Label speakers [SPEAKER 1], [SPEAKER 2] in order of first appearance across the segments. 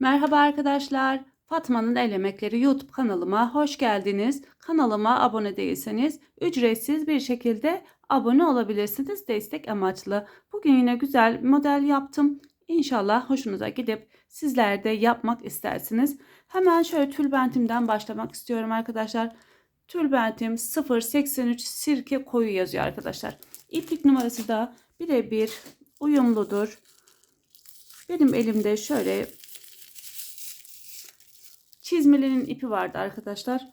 [SPEAKER 1] Merhaba arkadaşlar. Fatma'nın El Yemekleri YouTube kanalıma hoş geldiniz. Kanalıma abone değilseniz ücretsiz bir şekilde abone olabilirsiniz destek amaçlı. Bugün yine güzel bir model yaptım. İnşallah hoşunuza gidip sizler de yapmak istersiniz. Hemen şöyle tülbentimden başlamak istiyorum arkadaşlar. Tülbentim 083 sirke koyu yazıyor arkadaşlar. İplik numarası da birebir uyumludur. Benim elimde şöyle çizmelerin ipi vardı arkadaşlar.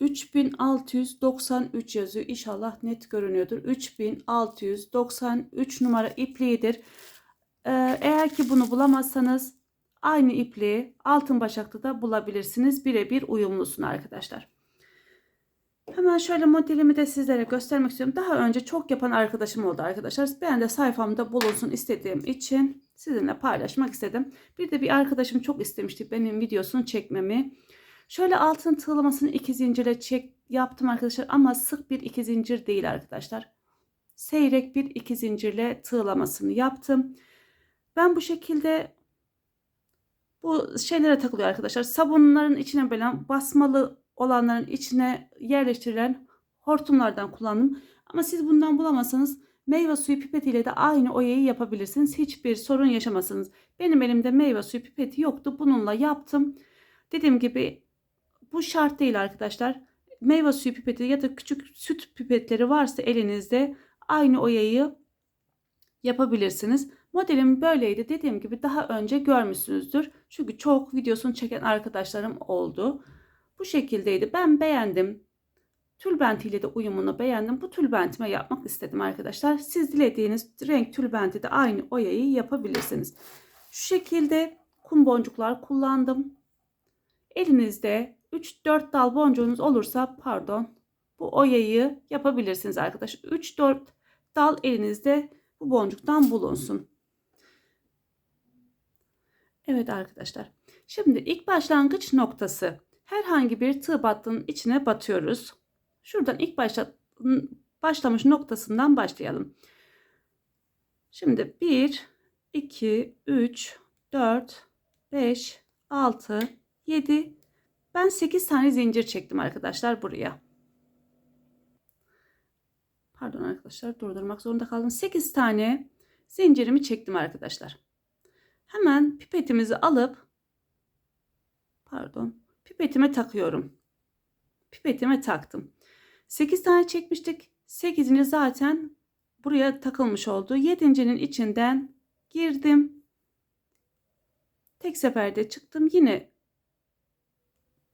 [SPEAKER 1] 3693 yazıyor. İnşallah net görünüyordur. 3693 numara ipliğidir. Ee, eğer ki bunu bulamazsanız aynı ipliği altın başakta da bulabilirsiniz. Birebir uyumlusun arkadaşlar. Hemen şöyle modelimi de sizlere göstermek istiyorum. Daha önce çok yapan arkadaşım oldu arkadaşlar. Ben de sayfamda bulunsun istediğim için sizinle paylaşmak istedim. Bir de bir arkadaşım çok istemişti benim videosunu çekmemi. Şöyle altın tığlamasını iki zincirle çek yaptım arkadaşlar ama sık bir iki zincir değil arkadaşlar. Seyrek bir iki zincirle tığlamasını yaptım. Ben bu şekilde bu şeylere takılıyor arkadaşlar. Sabunların içine böyle basmalı olanların içine yerleştirilen hortumlardan kullandım. Ama siz bundan bulamazsanız meyve suyu pipetiyle de aynı oyayı yapabilirsiniz. Hiçbir sorun yaşamazsınız. Benim elimde meyve suyu pipeti yoktu. Bununla yaptım. Dediğim gibi bu şart değil arkadaşlar. Meyve suyu pipeti ya da küçük süt pipetleri varsa elinizde aynı oyayı yapabilirsiniz. Modelim böyleydi. Dediğim gibi daha önce görmüşsünüzdür. Çünkü çok videosunu çeken arkadaşlarım oldu. Bu şekildeydi. Ben beğendim. Tülbentiyle de uyumunu beğendim. Bu tülbentime yapmak istedim arkadaşlar. Siz dilediğiniz renk tülbenti de aynı oyayı yapabilirsiniz. Şu şekilde kum boncuklar kullandım. Elinizde 3-4 dal boncuğunuz olursa pardon bu oyayı yapabilirsiniz arkadaşlar. 3-4 dal elinizde bu boncuktan bulunsun. Evet arkadaşlar. Şimdi ilk başlangıç noktası herhangi bir tığ battının içine batıyoruz. Şuradan ilk başla, başlamış noktasından başlayalım. Şimdi 1, 2, 3, 4, 5, 6, 7, ben 8 tane zincir çektim arkadaşlar buraya. Pardon arkadaşlar durdurmak zorunda kaldım. 8 tane zincirimi çektim arkadaşlar. Hemen pipetimizi alıp pardon pipetime takıyorum. Pipetime taktım. 8 tane çekmiştik. 8'ini zaten buraya takılmış oldu. 7.'nin içinden girdim. Tek seferde çıktım. Yine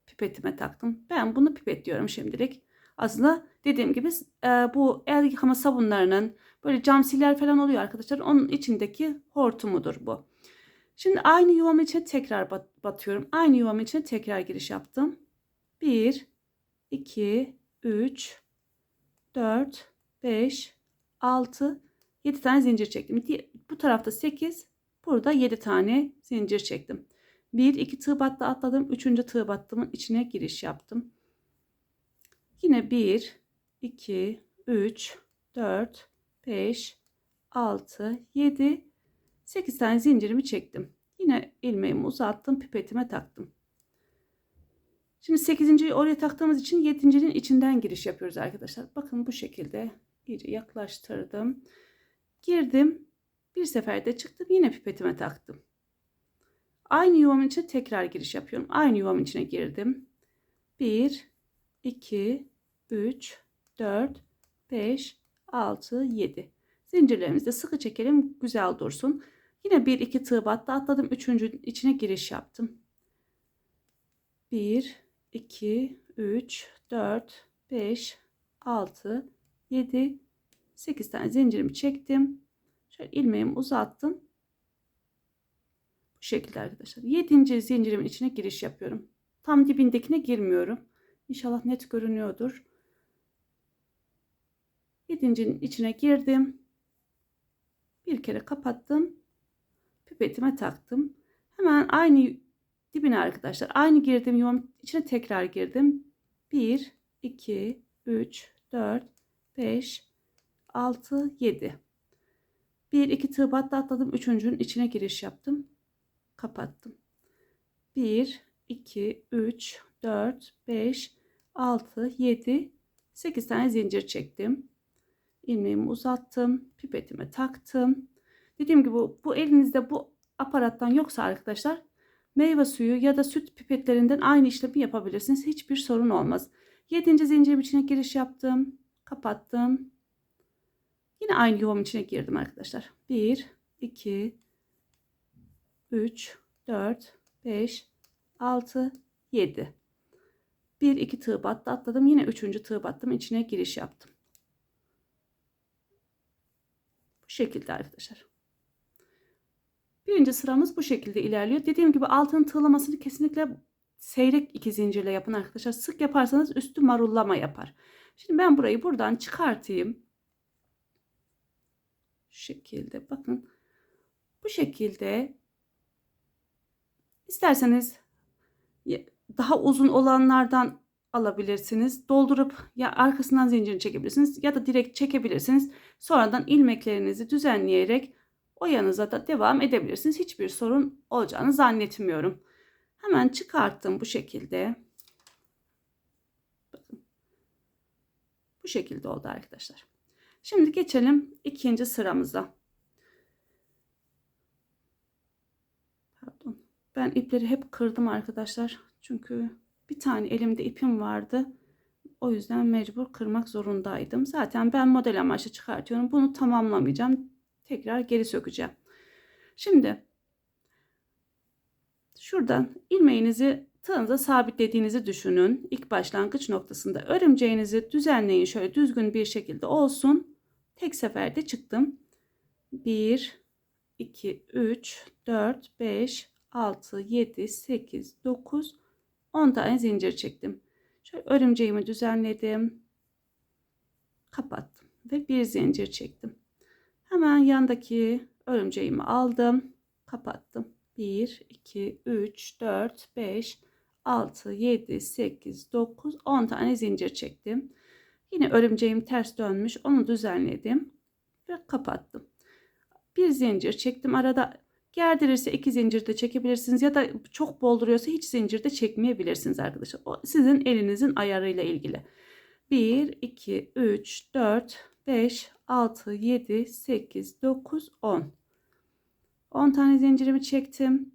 [SPEAKER 1] pipetime taktım. Ben bunu pipet diyorum şimdilik. Aslında dediğim gibi e, bu el yıkama sabunlarının böyle cam siler falan oluyor arkadaşlar. Onun içindeki hortumudur bu. Şimdi aynı yuvamın içine tekrar batıyorum. Aynı yuvamın içine tekrar giriş yaptım. 1, 2, 3, 4, 5, 6, 7 tane zincir çektim. Bu tarafta 8, burada 7 tane zincir çektim. 1, 2 tığ battı atladım. 3. tığ battımın içine giriş yaptım. Yine 1, 2, 3, 4, 5, 6, 7, 8 tane zincirimi çektim. Yine ilmeğimi uzattım. Pipetime taktım. Şimdi 8. oraya taktığımız için 7.'nin içinden giriş yapıyoruz arkadaşlar. Bakın bu şekilde iyice yaklaştırdım. Girdim. Bir seferde çıktım. Yine pipetime taktım. Aynı yuvamın içine tekrar giriş yapıyorum. Aynı yuvamın içine girdim. 1, 2, 3, 4, 5, 6, 7. Zincirlerimizi sıkı çekelim. Güzel dursun. Yine bir iki tığ battı atladım. Üçüncünün içine giriş yaptım. 1, 2, 3, 4, 5, 6, 7, 8 tane zincirimi çektim. Şöyle ilmeğimi uzattım. Bu şekilde arkadaşlar. 7. zincirimin içine giriş yapıyorum. Tam dibindekine girmiyorum. İnşallah net görünüyordur. 7.'nin içine girdim. Bir kere kapattım pipetime taktım. Hemen aynı dibine arkadaşlar. Aynı girdim yuvam içine tekrar girdim. 1, 2, 3, 4, 5, 6, 7. 1, 2 tığ battı atladım. Üçüncünün içine giriş yaptım. Kapattım. 1, 2, 3, 4, 5, 6, 7, 8 tane zincir çektim. İlmeğimi uzattım. Pipetime taktım. Dediğim gibi bu, elinizde bu aparattan yoksa arkadaşlar meyve suyu ya da süt pipetlerinden aynı işlemi yapabilirsiniz. Hiçbir sorun olmaz. 7. zincirim içine giriş yaptım. Kapattım. Yine aynı yuvam içine girdim arkadaşlar. 1, 2, 3, 4, 5, 6, 7. 1, 2 tığ battı atladım. Yine 3. tığ battım. içine giriş yaptım. Bu şekilde arkadaşlar. Birinci sıramız bu şekilde ilerliyor. Dediğim gibi altın tığlamasını kesinlikle seyrek iki zincirle yapın arkadaşlar. Sık yaparsanız üstü marullama yapar. Şimdi ben burayı buradan çıkartayım. Şu şekilde bakın. Bu şekilde isterseniz daha uzun olanlardan alabilirsiniz. Doldurup ya arkasından zincirini çekebilirsiniz ya da direkt çekebilirsiniz. Sonradan ilmeklerinizi düzenleyerek o yanınıza da devam edebilirsiniz. Hiçbir sorun olacağını zannetmiyorum. Hemen çıkarttım bu şekilde. Bakın. Bu şekilde oldu arkadaşlar. Şimdi geçelim ikinci sıramıza. Pardon. Ben ipleri hep kırdım arkadaşlar. Çünkü bir tane elimde ipim vardı. O yüzden mecbur kırmak zorundaydım. Zaten ben model amaçlı çıkartıyorum. Bunu tamamlamayacağım. Tekrar geri sökeceğim. Şimdi şuradan ilmeğinizi tığınıza sabitlediğinizi düşünün. İlk başlangıç noktasında örümceğinizi düzenleyin. Şöyle düzgün bir şekilde olsun. Tek seferde çıktım. 1, 2, 3, 4, 5, 6, 7, 8, 9, 10 tane zincir çektim. Şöyle örümceğimi düzenledim. Kapattım ve bir zincir çektim. Hemen yandaki örümceğimi aldım. Kapattım. 1, 2, 3, 4, 5, 6, 7, 8, 9, 10 tane zincir çektim. Yine örümceğim ters dönmüş. Onu düzenledim ve kapattım. Bir zincir çektim. Arada gerdirirse iki zincir de çekebilirsiniz ya da çok bol duruyorsa hiç zincir de çekmeyebilirsiniz arkadaşlar. O sizin elinizin ayarıyla ilgili. 1, 2, 3, 4, 5, 6, 7, 8, 9, 10. 10 tane zincirimi çektim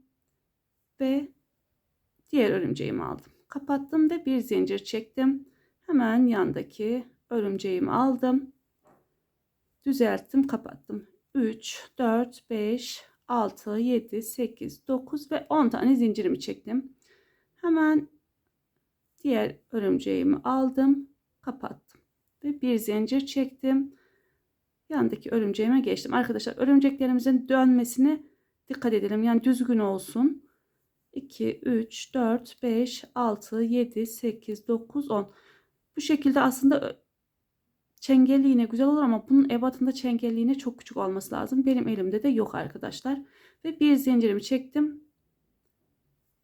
[SPEAKER 1] ve diğer örümceğimi aldım. Kapattım ve bir zincir çektim. Hemen yandaki örümceğimi aldım. Düzelttim, kapattım. 3, 4, 5, 6, 7, 8, 9 ve 10 tane zincirimi çektim. Hemen diğer örümceğimi aldım, kapattım ve bir zincir çektim. Yandaki örümceğime geçtim. Arkadaşlar örümceklerimizin dönmesine dikkat edelim. Yani düzgün olsun. 2, 3, 4, 5, 6, 7, 8, 9, 10. Bu şekilde aslında çengelli yine güzel olur ama bunun ebatında çengelli yine çok küçük olması lazım. Benim elimde de yok arkadaşlar. Ve bir zincirimi çektim.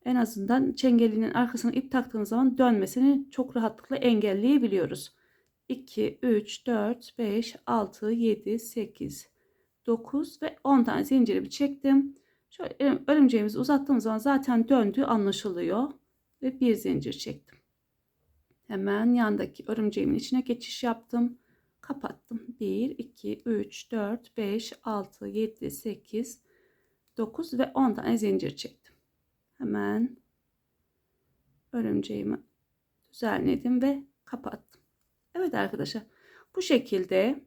[SPEAKER 1] En azından çengelinin arkasına ip taktığınız zaman dönmesini çok rahatlıkla engelleyebiliyoruz. 2, 3, 4, 5, 6, 7, 8, 9 ve 10 tane zincirimi çektim. Şöyle örümceğimizi uzattığımız zaman zaten döndüğü anlaşılıyor. Ve bir zincir çektim. Hemen yandaki örümceğimin içine geçiş yaptım. Kapattım. 1, 2, 3, 4, 5, 6, 7, 8, 9 ve 10 tane zincir çektim. Hemen örümceğimi düzenledim ve kapattım. Evet arkadaşlar bu şekilde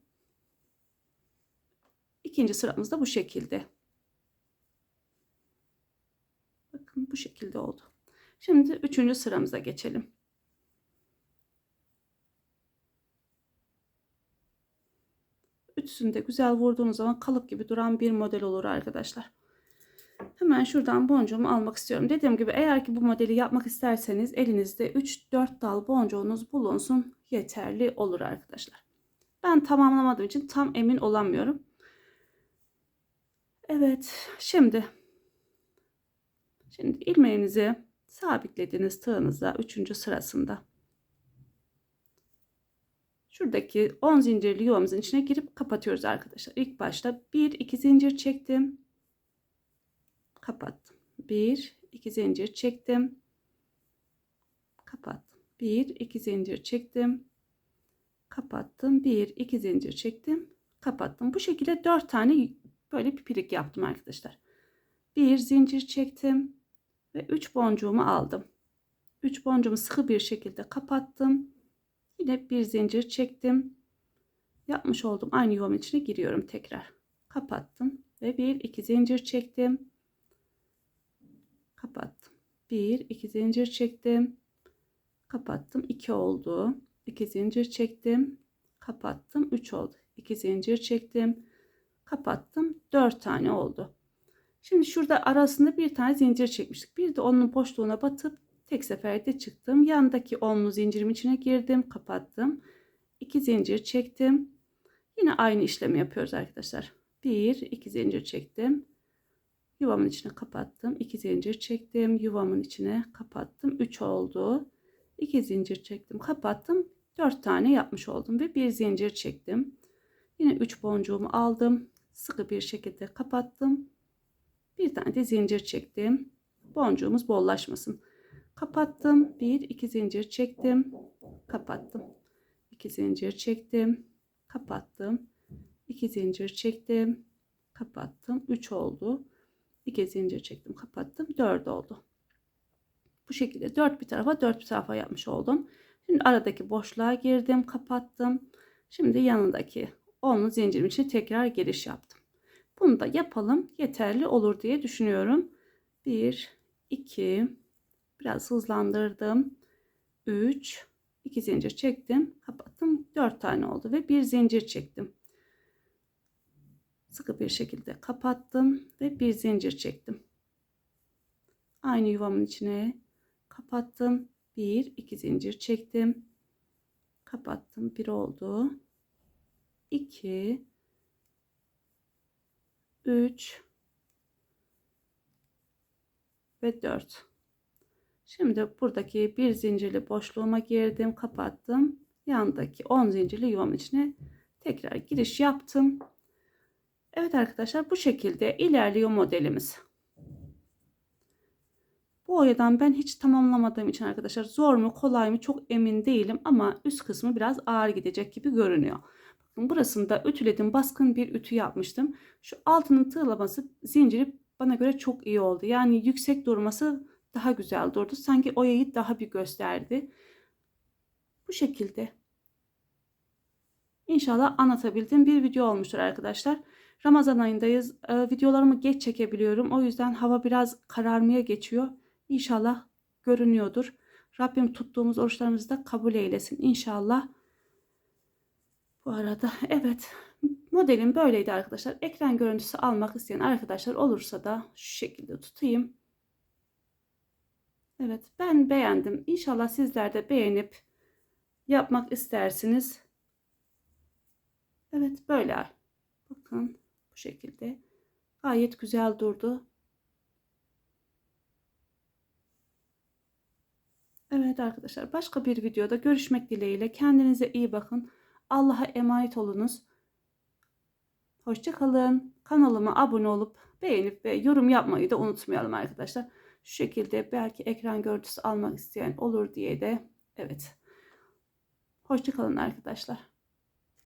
[SPEAKER 1] ikinci sıramız da bu şekilde. Bakın bu şekilde oldu. Şimdi üçüncü sıramıza geçelim. Ütüsünde güzel vurduğunuz zaman kalıp gibi duran bir model olur arkadaşlar. Hemen şuradan boncuğumu almak istiyorum. Dediğim gibi eğer ki bu modeli yapmak isterseniz elinizde 3-4 dal boncuğunuz bulunsun yeterli olur arkadaşlar. Ben tamamlamadığım için tam emin olamıyorum. Evet şimdi şimdi ilmeğinizi sabitlediğiniz tığınıza 3. sırasında şuradaki 10 zincirli yuvamızın içine girip kapatıyoruz arkadaşlar. İlk başta 1 2 zincir çektim kapattım. 1 2 zincir çektim. Kapattım. 1 2 zincir çektim. Kapattım. 1 2 zincir çektim. Kapattım. Bu şekilde 4 tane böyle pipirik yaptım arkadaşlar. 1 zincir çektim ve 3 boncuğumu aldım. 3 boncuğumu sıkı bir şekilde kapattım. Yine bir zincir çektim. Yapmış olduğum aynı yuvanın içine giriyorum tekrar. Kapattım ve 1 2 zincir çektim. Kapattım. 1 2 zincir çektim. Kapattım. 2 oldu. 2 zincir çektim. Kapattım. 3 oldu. 2 zincir çektim. Kapattım. 4 tane oldu. Şimdi şurada arasında bir tane zincir çekmiştik. Bir de onun boşluğuna batıp tek seferde çıktım. Yandaki onlu zincirim içine girdim. Kapattım. 2 zincir çektim. Yine aynı işlemi yapıyoruz arkadaşlar. 1 2 zincir çektim. Yuvamın içine kapattım. 2 zincir çektim. Yuvamın içine kapattım. 3 oldu. 2 zincir çektim. Kapattım. 4 tane yapmış oldum ve bir zincir çektim. Yine 3 boncuğumu aldım. Sıkı bir şekilde kapattım. Bir tane de zincir çektim. Boncuğumuz bollaşmasın. Kapattım. 1 2 zincir çektim. Kapattım. 2 zincir çektim. Kapattım. 2 zincir çektim. Kapattım. 3 oldu. 2 zincir çektim. Kapattım. 4 oldu. Bu şekilde 4 bir tarafa 4 bir tarafa yapmış oldum. Şimdi aradaki boşluğa girdim. Kapattım. Şimdi yanındaki onlu zincirim için tekrar giriş yaptım. Bunu da yapalım. Yeterli olur diye düşünüyorum. 1 2 biraz hızlandırdım. 3 2 zincir çektim. Kapattım. 4 tane oldu ve bir zincir çektim. Sıkı bir şekilde kapattım ve bir zincir çektim. Aynı yuvamın içine kapattım. 1 2 zincir çektim. Kapattım. 1 oldu. 2 3 ve 4. Şimdi buradaki bir zincirli boşluğuma girdim, kapattım. Yandaki 10 zincirli yuvam içine tekrar giriş yaptım. Evet arkadaşlar bu şekilde ilerliyor modelimiz. Bu oyadan ben hiç tamamlamadığım için arkadaşlar zor mu kolay mı çok emin değilim ama üst kısmı biraz ağır gidecek gibi görünüyor. Bakın burasında ütüledim baskın bir ütü yapmıştım. Şu altının tığlaması zinciri bana göre çok iyi oldu. Yani yüksek durması daha güzel durdu. Sanki oyayı daha bir gösterdi. Bu şekilde. İnşallah anlatabildiğim bir video olmuştur arkadaşlar. Ramazan ayındayız. Ee, videolarımı geç çekebiliyorum. O yüzden hava biraz kararmaya geçiyor. İnşallah görünüyordur. Rabbim tuttuğumuz oruçlarımızı da kabul eylesin. İnşallah. Bu arada evet modelim böyleydi arkadaşlar. Ekran görüntüsü almak isteyen arkadaşlar olursa da şu şekilde tutayım. Evet ben beğendim. İnşallah sizler de beğenip yapmak istersiniz. Evet böyle. Bakın şekilde. Gayet güzel durdu. Evet arkadaşlar başka bir videoda görüşmek dileğiyle. Kendinize iyi bakın. Allah'a emanet olunuz. Hoşçakalın. Kanalıma abone olup beğenip ve yorum yapmayı da unutmayalım arkadaşlar. Şu şekilde belki ekran görüntüsü almak isteyen olur diye de evet. Hoşçakalın arkadaşlar.